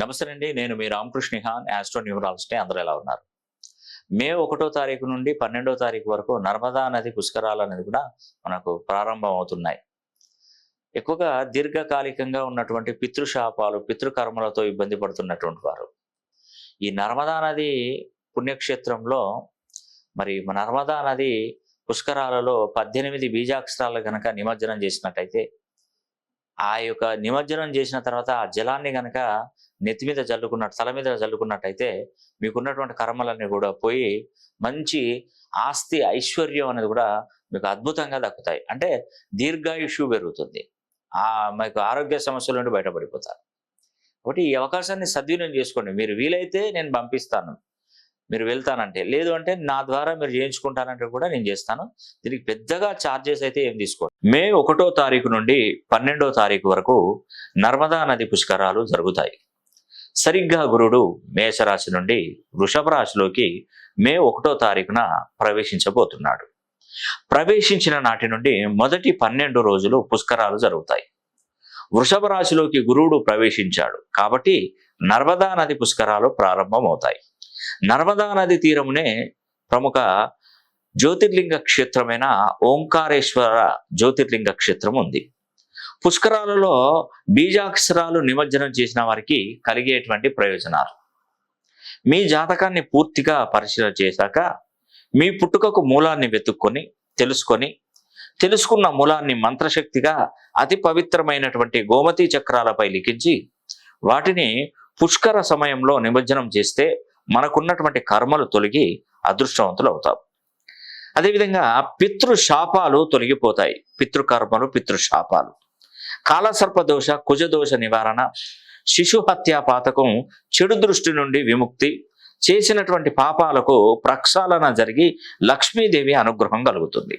నమస్తే అండి నేను మీ రామకృష్ణ హాన్ యాస్ట్రో అందరూ ఎలా ఉన్నారు? మే ఒకటో తారీఖు నుండి పన్నెండో తారీఖు వరకు నర్మదా నది పుష్కరాలు అనేది కూడా మనకు ప్రారంభం అవుతున్నాయి ఎక్కువగా దీర్ఘకాలికంగా ఉన్నటువంటి పితృశాపాలు పితృకర్మలతో ఇబ్బంది పడుతున్నటువంటి వారు. ఈ నర్మదా నది పుణ్యక్షేత్రంలో మరి నర్మదా నది పుష్కరాలలో పద్దెనిమిది బీజాక్షరాలు కనుక నిమజ్జనం చేసినట్టయితే ఆ యొక్క నిమజ్జనం చేసిన తర్వాత ఆ జలాన్ని గనక నెత్తి మీద చల్లుకున్నట్టు తల మీద చల్లుకున్నట్టయితే మీకున్నటువంటి కర్మలన్నీ కూడా పోయి మంచి ఆస్తి ఐశ్వర్యం అనేది కూడా మీకు అద్భుతంగా దక్కుతాయి. అంటే దీర్ఘాయుష్యు పెరుగుతుంది. ఆ మీకు ఆరోగ్య సమస్యల నుండి బయటపడిపోతారు. కాబట్టి ఈ అవకాశాన్ని సద్వినియోగం చేసుకోండి. మీరు వీలైతే నేను పంపిస్తాను. మీరు వెళ్తానంటే లేదు అంటే నా ద్వారా మీరు చేయించుకుంటానంటే కూడా నేను చేస్తాను. దీనికి పెద్దగా ఛార్జెస్ అయితే ఏం తీసుకో మే ఒకటో తారీఖు నుండి పన్నెండో తారీఖు వరకు నర్మదా నది పుష్కరాలు జరుగుతాయి. సరిగ్గా గురుడు మేషరాశి నుండి వృషభ రాశిలోకి మే ఒకటో తారీఖున ప్రవేశించబోతున్నాడు. ప్రవేశించిన నాటి నుండి మొదటి పన్నెండు రోజులు పుష్కరాలు జరుగుతాయి. వృషభ రాశిలోకి గురువుడు ప్రవేశించాడు కాబట్టి నర్మదా నది పుష్కరాలు ప్రారంభమవుతాయి. నర్మదా నది తీరమునే ప్రముఖ జ్యోతిర్లింగ క్షేత్రమైన ఓంకారేశ్వర జ్యోతిర్లింగ క్షేత్రం ఉంది. పుష్కరాలలో బీజాక్షరాలు నిమజ్జనం చేసిన వారికి కలిగేటువంటి ప్రయోజనాలు. మీ జాతకాన్ని పూర్తిగా పరిశీలన చేశాక మీ పుట్టుకకు మూలాన్ని వెతుక్కొని తెలుసుకొని తెలుసుకున్న మూలాన్ని మంత్రశక్తిగా అతి పవిత్రమైనటువంటి గోమతి చక్రాలపై లిఖించి వాటిని పుష్కర సమయంలో నిమజ్జనం చేస్తే మనకున్నటువంటి కర్మలు తొలగి అదృష్టవంతులు అవుతాం. అదేవిధంగా పితృ శాపాలు తొలగిపోతాయి. పితృకర్మలు పితృశాపాలు. కాలసర్పదోష కుజదోష నివారణ శిశు హత్యా పాతకం చెడు దృష్టి నుండి విముక్తి చేసినటువంటి పాపాలకు ప్రక్షాళన జరిగి లక్ష్మీదేవి అనుగ్రహం కలుగుతుంది.